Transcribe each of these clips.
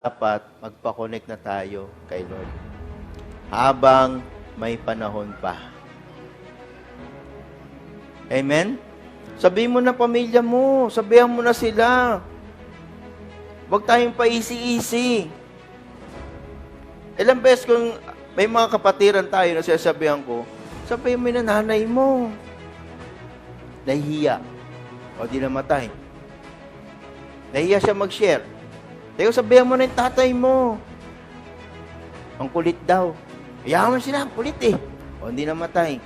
dapat magpa-connect na tayo kay Lord. Habang may panahon pa. Amen? Sabihin mo na pamilya mo, sabihan mo na sila. Huwag tayong paisi-isi. Ilang beses kung may mga kapatiran tayo na sinasabihan ko, sabihin mo na nanay mo. Nahihiya. O di namatay. Nahihiya siya mag-share. Teka, sabihan mo na yung tatay mo. Ang kulit daw. Iyaman sila, kulit eh. O hindi namatay.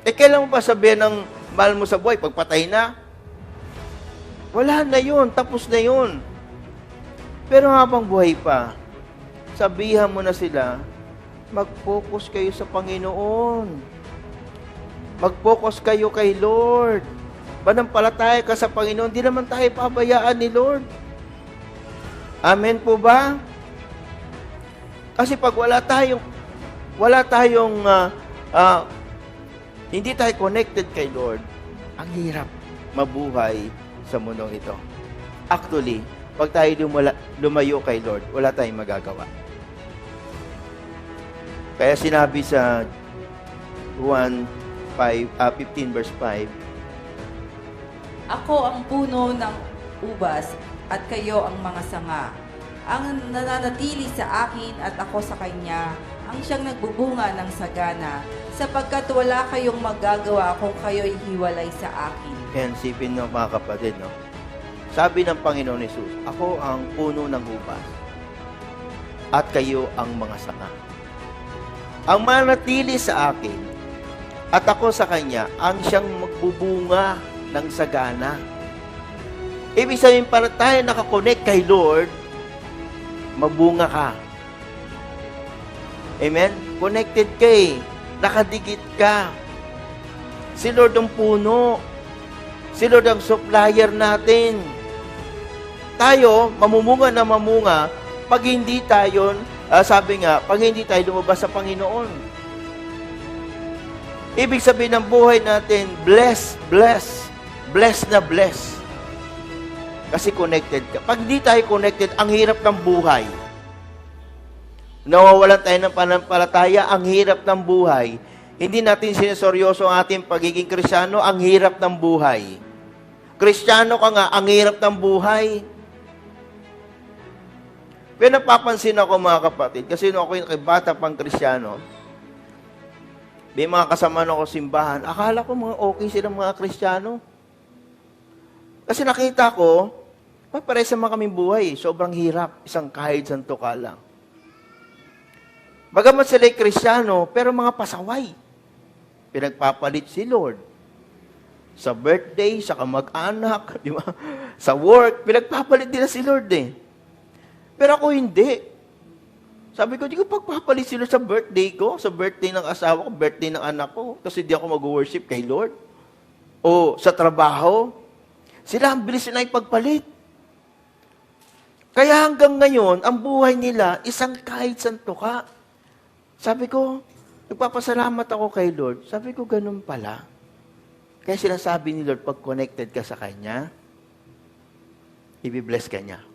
Eh, kailan mo ba sabihin ng mahal mo sa buhay? Pagpatay na? Wala na yun. Tapos na yun. Pero habang buhay pa, sabihan mo na sila, mag-focus kayo sa Panginoon. Mag-focus kayo kay Lord. Manampalataya ka sa Panginoon, di naman tayo pabayaan ni Lord. Amen po ba? Kasi pag wala tayong wala tayong ah, ah, hindi tayo connected kay Lord, ang hirap mabuhay sa mundong ito. Actually, pag tayo lumala, lumayo kay Lord, wala tayong magagawa. Kaya sinabi sa 1, 5, ah, 15 verse 5, Ako ang puno ng ubas at kayo ang mga sanga. Ang nananatili sa akin at ako sa kanya, ang siyang nagbubunga ng sagana, sapagkat wala kayong magagawa kung kayo'y hiwalay sa akin. Yan, sipin nyo mga kapatid, no? Sabi ng Panginoon Jesus, Ako ang puno ng ubas at kayo ang mga sanga. Ang manatili sa akin at ako sa Kanya, ang siyang magbubunga ng sagana. Ibig sabihin, para tayo nakakonect kay Lord, mabunga ka. Amen? Connected ka eh. Nakadikit ka. Si Lord ang puno. Si Lord ang supplier natin. Tayo, mamumunga na mamunga, pag hindi tayo, ah, sabi nga, pag hindi tayo lumabas sa Panginoon. Ibig sabihin ng buhay natin, bless, bless, bless na bless. Kasi connected ka. Pag hindi tayo connected, ang hirap ng buhay. Nawawalan tayo ng panampalataya, ang hirap ng buhay. Hindi natin sineseryoso ang ating pagiging kristyano, ang hirap ng buhay. Kristyano ka nga, ang hirap ng buhay. Pero napapansin ako mga kapatid, kasi nung ako yung bata pang kristyano, may mga kasama ako simbahan, akala ko mga okay silang mga kristyano. Kasi nakita ko, papares naman kaming buhay. Sobrang hirap. Isang kahit santo ka lang. Bagamat sila'y kristyano, pero mga pasaway. Pinagpapalit si Lord. Sa birthday, sa kamag-anak, di ba? Sa work, pinagpapalit nila si Lord eh. Pero ako hindi. Sabi ko, di ko pagpapalit si Lord sa birthday ko, sa birthday ng asawa ko, birthday ng anak ko, kasi di ako mag-worship kay Lord. O sa trabaho, sila ang bilis na ipagpalit. Kaya hanggang ngayon, ang buhay nila, isang kahit santo ka. Sabi ko, nagpapasalamat ako kay Lord. Sabi ko, ganun pala. Kaya sinasabi ni Lord, pag connected ka sa Kanya, ibibless ka niya.